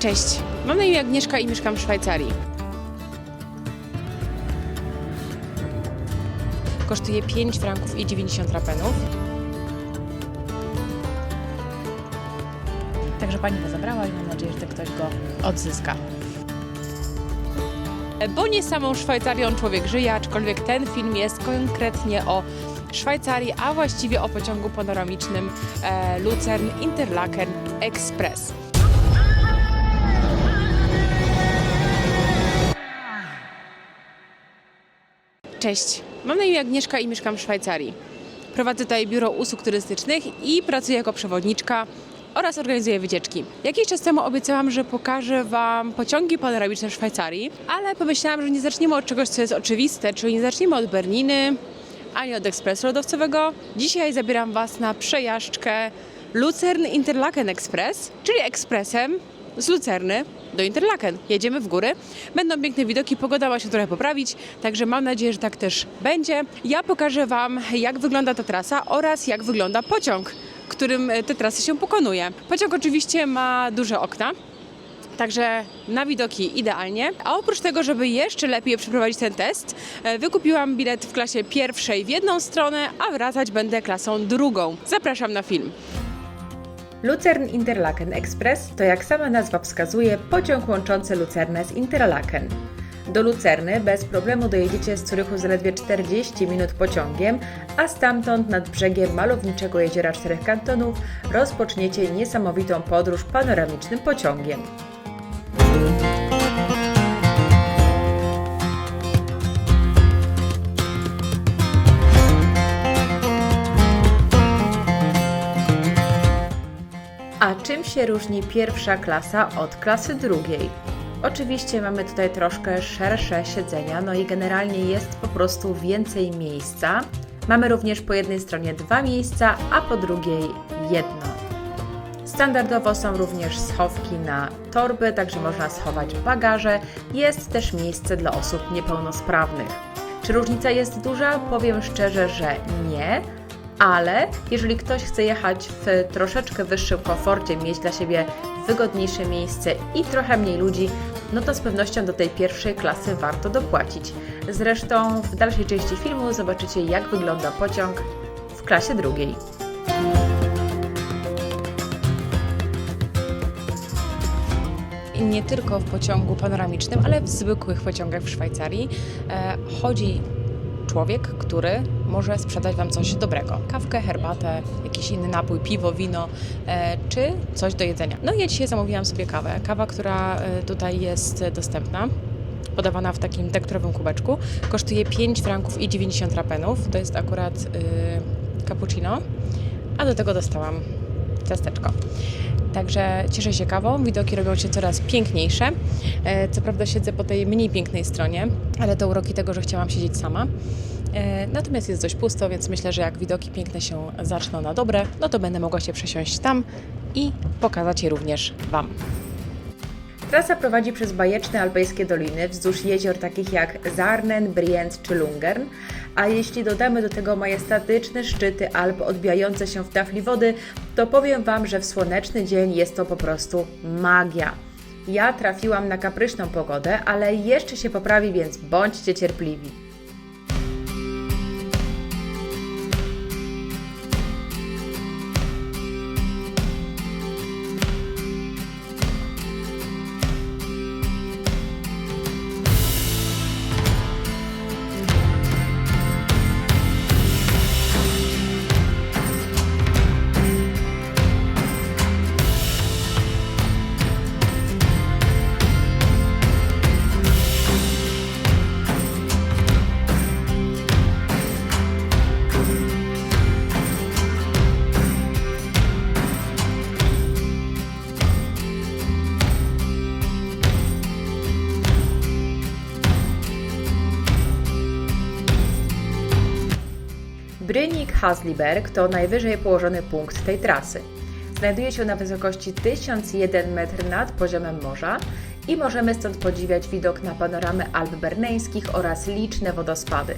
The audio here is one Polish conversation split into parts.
Cześć, mam na imię Agnieszka i mieszkam w Szwajcarii. Kosztuje 5 franków i 90 rapenów. Także pani go zabrała i mam nadzieję, że ktoś go odzyska. Bo nie samą Szwajcarią człowiek żyje, aczkolwiek ten film jest konkretnie o Szwajcarii, a właściwie o pociągu panoramicznym e, Lucern Interlaken Express. Cześć, mam na imię Agnieszka i mieszkam w Szwajcarii. Prowadzę tutaj biuro usług turystycznych i pracuję jako przewodniczka oraz organizuję wycieczki. Jakiś czas temu obiecałam, że pokażę Wam pociągi panoramiczne w Szwajcarii, ale pomyślałam, że nie zaczniemy od czegoś, co jest oczywiste, czyli nie zaczniemy od Berniny ani od ekspresu lodowcowego. Dzisiaj zabieram Was na przejażdżkę Lucern Interlaken Express, czyli ekspresem z Lucerny do Interlaken. Jedziemy w góry. Będą piękne widoki, pogoda ma się trochę poprawić, także mam nadzieję, że tak też będzie. Ja pokażę Wam, jak wygląda ta trasa oraz jak wygląda pociąg, którym e, te trasy się pokonuje. Pociąg oczywiście ma duże okna, Także na widoki idealnie. A oprócz tego, żeby jeszcze lepiej przeprowadzić ten test, e, wykupiłam bilet w klasie pierwszej w jedną stronę, a wracać będę klasą drugą. Zapraszam na film. Lucern Interlaken Express to jak sama nazwa wskazuje pociąg łączący Lucernę z Interlaken. Do Lucerny bez problemu dojedziecie z Curychu zaledwie 40 minut pociągiem, a stamtąd nad brzegiem malowniczego jeziora Czterech Kantonów rozpoczniecie niesamowitą podróż panoramicznym pociągiem. Czym się różni pierwsza klasa od klasy drugiej? Oczywiście mamy tutaj troszkę szersze siedzenia, no i generalnie jest po prostu więcej miejsca. Mamy również po jednej stronie dwa miejsca, a po drugiej jedno. Standardowo są również schowki na torby, także można schować bagaże. Jest też miejsce dla osób niepełnosprawnych. Czy różnica jest duża? Powiem szczerze, że nie, ale jeżeli ktoś chce jechać w troszeczkę wyższym komforcie, mieć dla siebie wygodniejsze miejsce i trochę mniej ludzi, no to z pewnością do tej pierwszej klasy warto dopłacić. Zresztą w dalszej części filmu zobaczycie, jak wygląda pociąg w klasie drugiej. Nie tylko w pociągu panoramicznym, ale w zwykłych pociągach w Szwajcarii e, chodzi człowiek, który może sprzedać Wam coś dobrego. Kawkę, herbatę, jakiś inny napój, piwo, wino, e, czy coś do jedzenia. No i ja dzisiaj zamówiłam sobie kawę. Kawa, która e, tutaj jest dostępna, podawana w takim tekturowym kubeczku, kosztuje 5 franków i 90 rapenów. To jest akurat y, cappuccino, a do tego dostałam ciasteczko. Także cieszę się kawą, widoki robią się coraz piękniejsze. E, Co prawda siedzę po tej mniej pięknej stronie, ale to uroki tego, że chciałam siedzieć sama. E, Natomiast jest dość pusto, więc myślę, że jak widoki piękne się zaczną na dobre, no to będę mogła się przesiąść tam i pokazać je również Wam. Trasa prowadzi przez bajeczne alpejskie doliny wzdłuż jezior takich jak Zarnen, Brienz czy Lungern, a jeśli dodamy do tego majestatyczne szczyty Alp odbijające się w tafli wody, to powiem Wam, że w słoneczny dzień jest to po prostu magia. Ja trafiłam na kapryśną pogodę, ale jeszcze się poprawi, więc bądźcie cierpliwi. Brynik Hasliberg to najwyżej położony punkt tej trasy. Znajduje się na wysokości 1001 metr nad poziomem morza i możemy stąd podziwiać widok na panoramę Alp Berneńskich oraz liczne wodospady.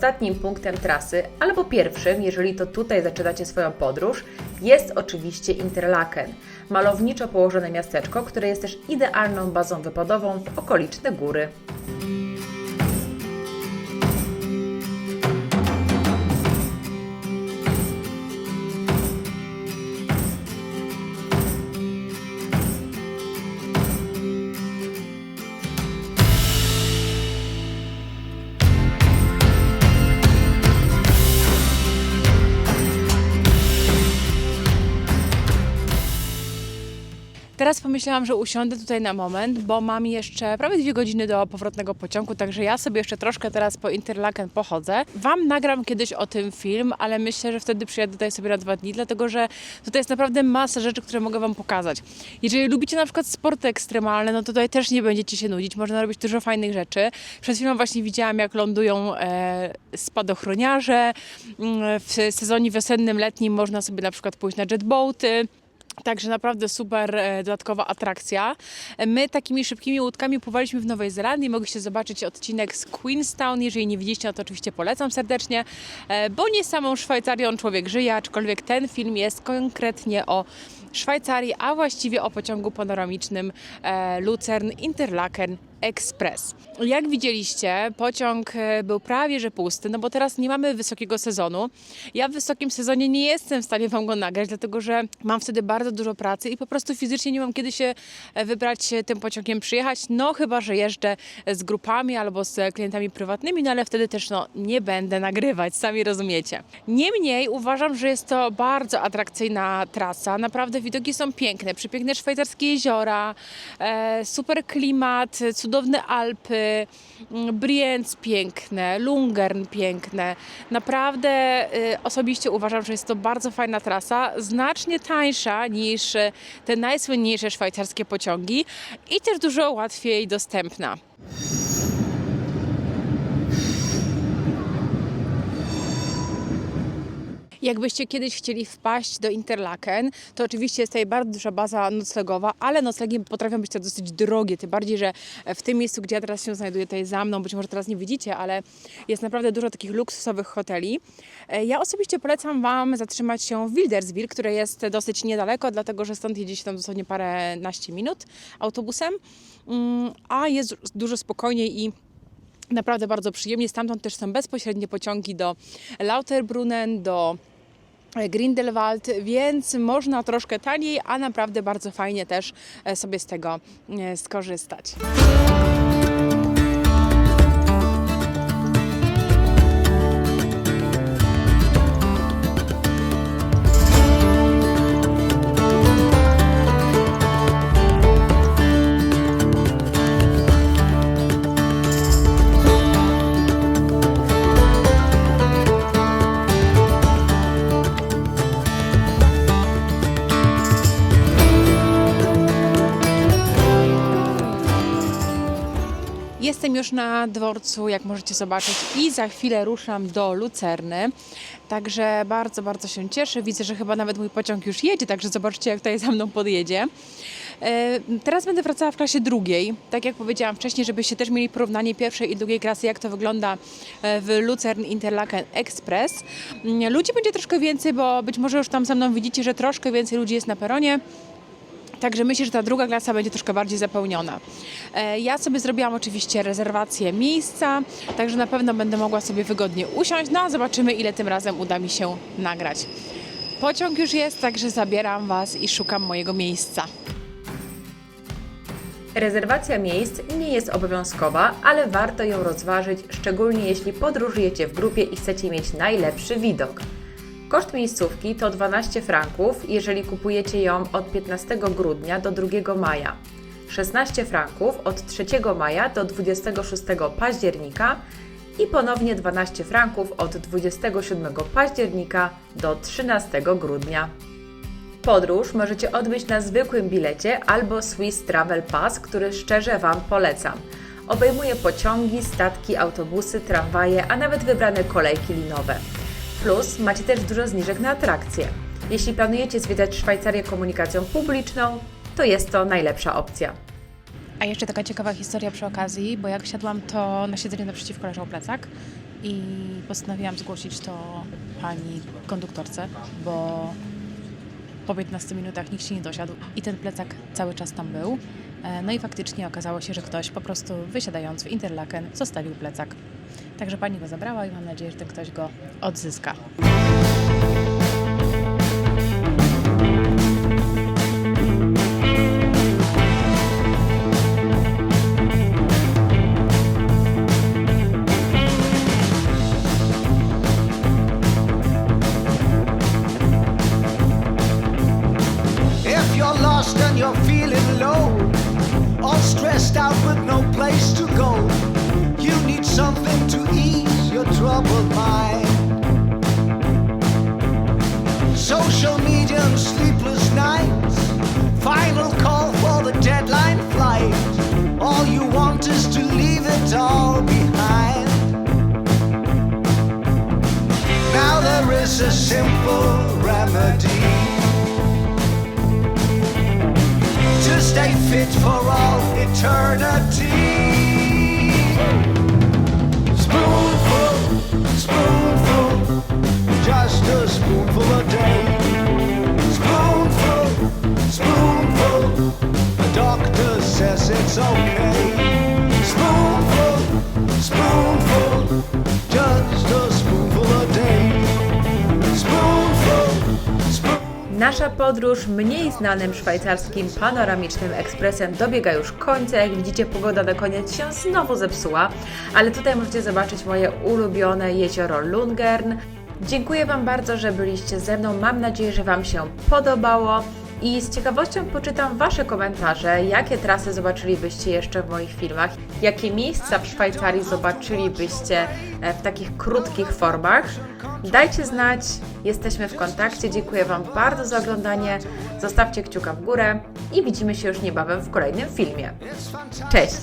Ostatnim punktem trasy, albo pierwszym, jeżeli to tutaj zaczynacie swoją podróż, jest oczywiście Interlaken, malowniczo położone miasteczko, które jest też idealną bazą wypadową w okoliczne góry. Teraz pomyślałam, że usiądę tutaj na moment, bo mam jeszcze prawie dwie godziny do powrotnego pociągu, także ja sobie jeszcze troszkę teraz po Interlaken pochodzę. Wam nagram kiedyś o tym film, ale myślę, że wtedy przyjadę tutaj sobie na dwa dni, dlatego że tutaj jest naprawdę masa rzeczy, które mogę Wam pokazać. Jeżeli lubicie na przykład sporty ekstremalne, no to tutaj też nie będziecie się nudzić, można robić dużo fajnych rzeczy. Przed chwilą właśnie widziałam, jak lądują e, spadochroniarze. Mm, W sezonie wiosennym, letnim można sobie na przykład pójść na jetboaty. Także naprawdę super e, dodatkowa atrakcja. My takimi szybkimi łódkami pływaliśmy w Nowej Zelandii. Mogliście zobaczyć odcinek z Queenstown. Jeżeli nie widzieliście, no to oczywiście polecam serdecznie, e, bo nie samą Szwajcarią człowiek żyje, aczkolwiek ten film jest konkretnie o Szwajcarii, a właściwie o pociągu panoramicznym e, Lucern Interlaken Express. Jak widzieliście, pociąg e, był prawie że pusty, no bo teraz nie mamy wysokiego sezonu. Ja w wysokim sezonie nie jestem w stanie Wam go nagrać, dlatego że mam wtedy bardzo dużo pracy i po prostu fizycznie nie mam kiedy się e, wybrać e, tym pociągiem przyjechać, no chyba, że jeżdżę z grupami albo z klientami prywatnymi, no ale wtedy też no, nie będę nagrywać, sami rozumiecie. Niemniej uważam, że jest to bardzo atrakcyjna trasa, naprawdę widoki są piękne, przepiękne szwajcarskie jeziora, super klimat, cudowne Alpy, mm, Brienz piękne, Lungern piękne. Naprawdę y, osobiście uważam, że jest to bardzo fajna trasa, znacznie tańsza niż y, te najsłynniejsze szwajcarskie pociągi i też dużo łatwiej dostępna. Jakbyście kiedyś chcieli wpaść do Interlaken, to oczywiście jest tutaj bardzo duża baza noclegowa, ale noclegi potrafią być też dosyć drogie, tym bardziej, że w tym miejscu, gdzie ja teraz się znajduję, tutaj za mną, być może teraz nie widzicie, ale jest naprawdę dużo takich luksusowych hoteli. E, Ja osobiście polecam Wam zatrzymać się w Wilderswil, które jest dosyć niedaleko, dlatego że stąd jedzie się tam dosłownie paręnaście minut autobusem, Mm, a jest dużo spokojniej i naprawdę bardzo przyjemnie. Stamtąd też są bezpośrednie pociągi do Lauterbrunnen, do e, Grindelwald, więc można troszkę taniej, a naprawdę bardzo fajnie też e, sobie z tego e, skorzystać. Już na dworcu, jak możecie zobaczyć, i za chwilę ruszam do Lucerny. Także bardzo, bardzo się cieszę. Widzę, że chyba nawet mój pociąg już jedzie, także zobaczcie, jak tutaj za mną podjedzie. E, Teraz będę wracała w klasie drugiej. Tak jak powiedziałam wcześniej, żebyście też mieli porównanie pierwszej i drugiej klasy, jak to wygląda e, w Lucern Interlaken Express. Mm, Ludzi będzie troszkę więcej, bo być może już tam ze mną widzicie, że troszkę więcej ludzi jest na peronie. Także myślę, że ta druga klasa będzie troszkę bardziej zapełniona. E, Ja sobie zrobiłam oczywiście rezerwację miejsca, także na pewno będę mogła sobie wygodnie usiąść. No a zobaczymy, ile tym razem uda mi się nagrać. Pociąg już jest, także zabieram Was i szukam mojego miejsca. Rezerwacja miejsc nie jest obowiązkowa, ale warto ją rozważyć, szczególnie jeśli podróżujecie w grupie i chcecie mieć najlepszy widok. Koszt miejscówki to 12 franków, jeżeli kupujecie ją od 15 grudnia do 2 maja, 16 franków od 3 maja do 26 października i ponownie 12 franków od 27 października do 13 grudnia. Podróż możecie odbyć na zwykłym bilecie albo Swiss Travel Pass, który szczerze Wam polecam. Obejmuje pociągi, statki, autobusy, tramwaje, a nawet wybrane kolejki linowe. Plus macie też dużo zniżek na atrakcje. Jeśli planujecie zwiedzać Szwajcarię komunikacją publiczną, to jest to najlepsza opcja. A jeszcze taka ciekawa historia przy okazji, bo jak siadłam, to na siedzeniu naprzeciwko leżał plecak. i postanowiłam zgłosić to pani konduktorce, bo po 15 minutach nikt się nie dosiadł i ten plecak cały czas tam był. E, No i faktycznie okazało się, że ktoś po prostu wysiadając w Interlaken zostawił plecak. Także pani go zabrała i mam nadzieję, że ten ktoś go odzyska. You're feeling low, all stressed out with no place to troubled mind. Social media and sleepless nights, final call for the deadline flight. All you want is to leave it all behind. Now there is a simple remedy. to stay fit for all eternity. Spoonful, just a spoonful a day. Spoonful, spoonful, the doctor says it's okay. Spoonful, spoonful, Nasza podróż mniej znanym szwajcarskim panoramicznym ekspresem dobiega już końca. Jak widzicie, pogoda na koniec się znowu zepsuła, ale tutaj możecie zobaczyć moje ulubione jezioro Lungern. Dziękuję Wam bardzo, że byliście ze mną. Mam nadzieję, że Wam się podobało. I z ciekawością poczytam Wasze komentarze, jakie trasy zobaczylibyście jeszcze w moich filmach, jakie miejsca w Szwajcarii zobaczylibyście e, w takich krótkich formach. Dajcie znać, jesteśmy w kontakcie. Dziękuję Wam bardzo za oglądanie. Zostawcie kciuka w górę i widzimy się już niebawem w kolejnym filmie. Cześć!